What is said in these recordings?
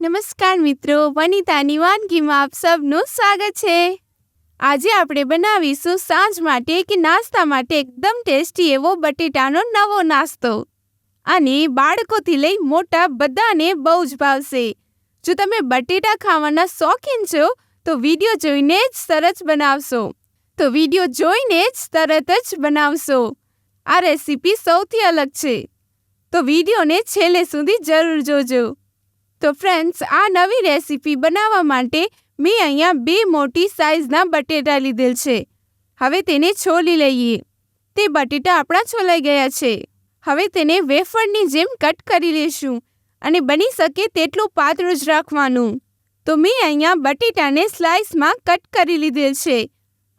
નમસ્કાર મિત્રો વનિતાની વાનગીમાં આપ સબનું સ્વાગત છે. આજે આપણે બનાવીશું સાંજ માટે કે નાસ્તા માટે એકદમ ટેસ્ટી એવો બટેટાનો નવો નાસ્તો. અને બાળકોથી લઈ મોટા બધાને બહુ જ ભાવશે. જો તમે બટેટા ખાવાના શોખીન છો, તો વીડિયો જોઈને જ સરસ બનાવશો. તો વીડિયો જોઈને જ તરત જ બનાવશો. આ રેસીપી સૌથી અલગ છે. તો વિડીયોને છેલ્લે સુધી જરૂર જોજો. તો ફ્રેન્ડ્સ આ નવી રેસીપી બનાવવા માટે મેં અહીંયા બે મોટી સાઇઝના બટેટા લીધેલ છે. હવે તેને છોલી લઈએ. તે બટેટા આપણા છોલાઈ ગયા છે. હવે તેને વેફરની જેમ કટ કરી લેશું અને બની શકે તેટલું પાતળું જ રાખવાનું. તો મેં અહીંયા બટેટાને સ્લાઇસમાં કટ કરી લીધેલ છે.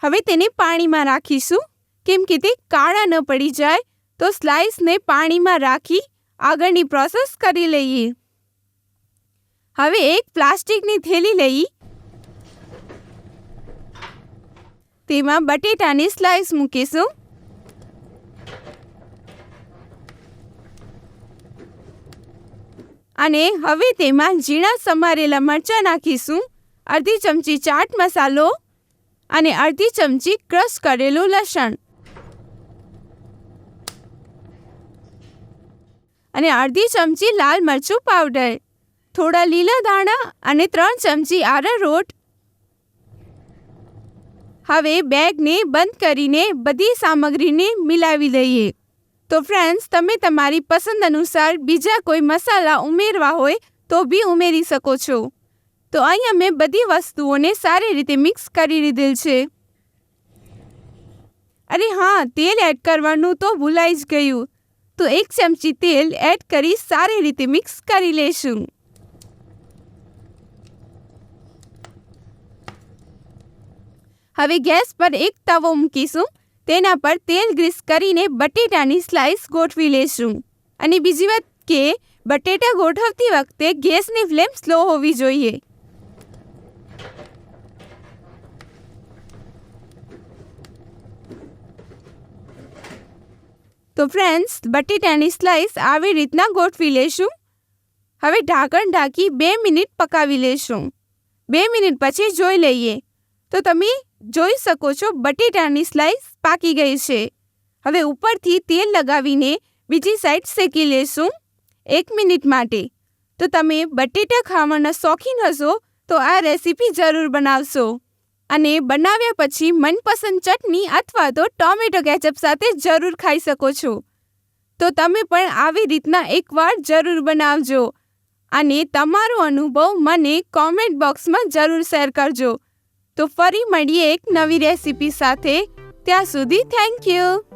હવે તેને પાણીમાં રાખીશું. કેમ કે તે કાળા ન પડી જાય, તો સ્લાઇસને પાણીમાં રાખી આગળની પ્રોસેસ કરી લઈએ. હવે એક પ્લાસ્ટિકની થેલી લઈ. તેમાં બટેટાની સ્લાઇસ મૂકીશું. અને હવે તેમાં ઝીણા સમારેલા મરચાં નાખીશું. અડધી ચમચી ચાટ મસાલો અને અડધી ચમચી ક્રશ કરેલું લસણ. અને અડધી ચમચી લાલ મરચું પાવડર થોડા લીલા દાણા અને ત્રણ ચમચી આરારોટ હવે બેગને બંધ કરીને બધી સામગ્રીને મિલાવી દઈએ તો ફ્રેન્ડ્સ તમે તમારી પસંદ અનુસાર બીજા કોઈ મસાલા ઉમેરવા હોય તો બી ઉમેરી શકો છો. તો અહીંયા મેં બધી વસ્તુઓને સારી રીતે મિક્સ કરી લીધેલ છે. અરે હા, તેલ એડ કરવાનું તો ભૂલાઈ જ ગયું. તો એક ચમચી તેલ એડ કરી સારી રીતે મિક્સ કરી લેશું. હવે ગેસ પર એક તવો મૂકીશું. તેના પર તેલ ગ્રીસ કરીને બટેટાની સ્લાઇસ ગોઠવી લેશું. અને બીજી વાત કે, બટેટા ગોઠવતી વખતે ગેસની ફ્લેમ સ્લો હોવી જોઈએ. તો ફ્રેન્ડ્સ બટેટાની સ્લાઇસ આવી રીતના ગોઠવી લેશું. હવે ઢાંકણ ઢાંકી બે મિનિટ પકાવી લેશું. બે મિનિટ પછી જોઈ લઈએ. તો તમે જોઈ શકો છો, બટેટાની સ્લાઇસ પાકી ગઈ છે. હવે ઉપરથી તેલ લગાવીને બીજી સાઈડ શેકી લેશું. એક મિનિટ માટે. તો તમે બટેટા ખાવાના શોખીન હશો, તો આ રેસીપી જરૂર બનાવશો. અને બનાવ્યા પછી મનપસંદ ચટણી અથવા તો ટોમેટો કેચઅપ સાથે જરૂર ખાઈ શકો છો. તો તમે પણ આવી રીતના એકવાર જરૂર બનાવજો. અને તમારો અનુભવ મને કોમેન્ટ બોક્સમાં જરૂર શેર કરજો. તો ફરી મળીએ એક નવી રેસીપી સાથે. ત્યાં સુધી થેન્ક યુ